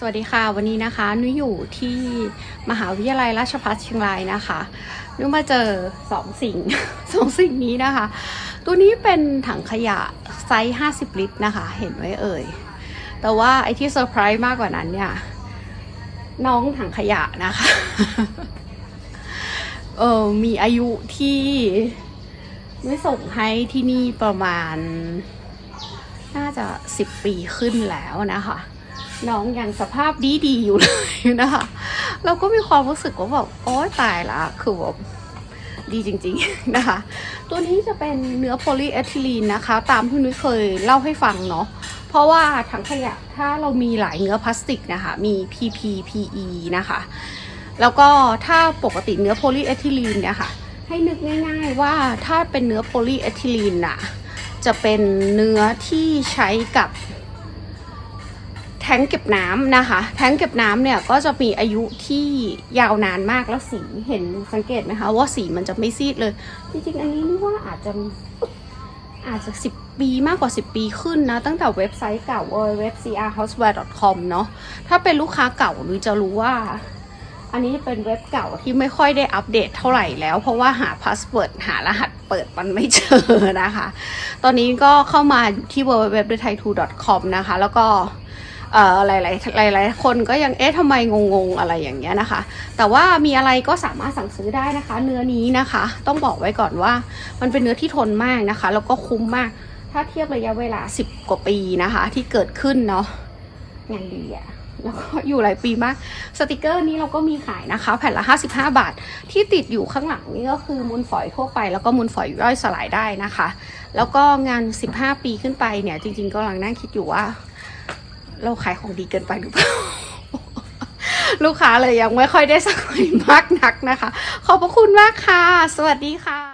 สวัสดีค่ะ วันนี้นะคะนุ้ยอยู่ที่มหาวิทยาลัยราชภัฏเชียงรายนะคะนุ้ยมาเจอสองสิ่งสองสิ่งนี้นะคะ ตัวนี้เป็นถังขยะไซส์50 ลิตรนะคะ เห็นไว้เอ่ย แต่ว่าไอที่เซอร์ไพรส์มากกว่านั้นเนี่ย น้องถังขยะนะคะเออมีอายุที่ไม่ส่งให้ที่นี่ประมาณ น่าจะ 10 ปีขึ้นแล้วนะคะ น้องยังสภาพดีดีๆอยู่เลยนะคะ เราก็มีความรู้สึกว่าแบบโอ๊ยตายละคือแบบดีจริงๆนะคะ ตัวนี้จะเป็นเนื้อโพลีเอทิลีนนะคะ ตามที่นุ้ยเคยเล่าให้ฟังเนาะเพราะว่าถังขยะถ้าเรามีหลายเนื้อพลาสติกนะคะ มี PP PE นะคะ แล้วก็ถ้าปกติเนื้อโพลีเอทิลีนเนี่ยค่ะให้นึกง่ายๆว่าถ้าเป็นเนื้อโพลีเอทิลีนน่ะจะเป็นเนื้อที่ใช้กับ ท้งเก็บน้ำนะคะ แท้งเก็บน้ำเนี่ยก็จะมีอายุที่ยาวนานมากแล้วสีเห็นสังเกตไหมคะว่าสีมันจะไม่ซีดเลย จริงๆ อันนี้นี่ว่าอาจจะอาจจะ10ปีมากกว่า 10 ปีขึ้นนะ ตั้งแต่เว็บไซต์เก่าเว็บ crhouseware.com เนาะถ้าเป็นลูกค้าเก่าหรือจะรู้ว่า อันนี้เป็นเว็บเก่าที่ไม่ค่อยได้อัปเดตเท่าไหร่แล้ว เพราะว่าหาพาสเวิร์ดหารหัสเปิดมันไม่เจอนะคะ ตอนนี้ก็เข้ามาที่ www.thai2.com นะคะ แล้วก็ เอ่อหลายๆหลายๆคนก็ยังเอ๊ะทำไมงงๆอะไรอย่างเงี้ยนะคะ แต่ว่ามีอะไรก็สามารถสั่งซื้อได้นะคะ เนื้อนี้นะคะ ต้องบอกไว้ก่อนว่ามันเป็นเนื้อที่ทนมากนะคะ แล้วก็คุ้มมาก ถ้าเทียบระยะเวลา 10 กว่าปีนะคะ ที่เกิดขึ้นเนาะงานดีอะแล้วก็อยู่หลายปีมาก สติกเกอร์นี้เราก็มีขายนะคะ แผ่นละ 55 บาท ที่ติดอยู่ข้างหลังนี่ก็คือมูลฝอยทั่วไป แล้วก็มูลฝอยย่อยสลายได้นะคะ แล้วก็งาน 15 ปีขึ้นไปเนี่ย จริงๆก็กำลังนั่งคิดอยู่ว่า เราขายของดีเกินไปหรือเปล่าลูกค้าเลยยังไม่ค่อยได้สั่งมากนักนะคะ ขอบพระคุณมากค่ะ สวัสดีค่ะ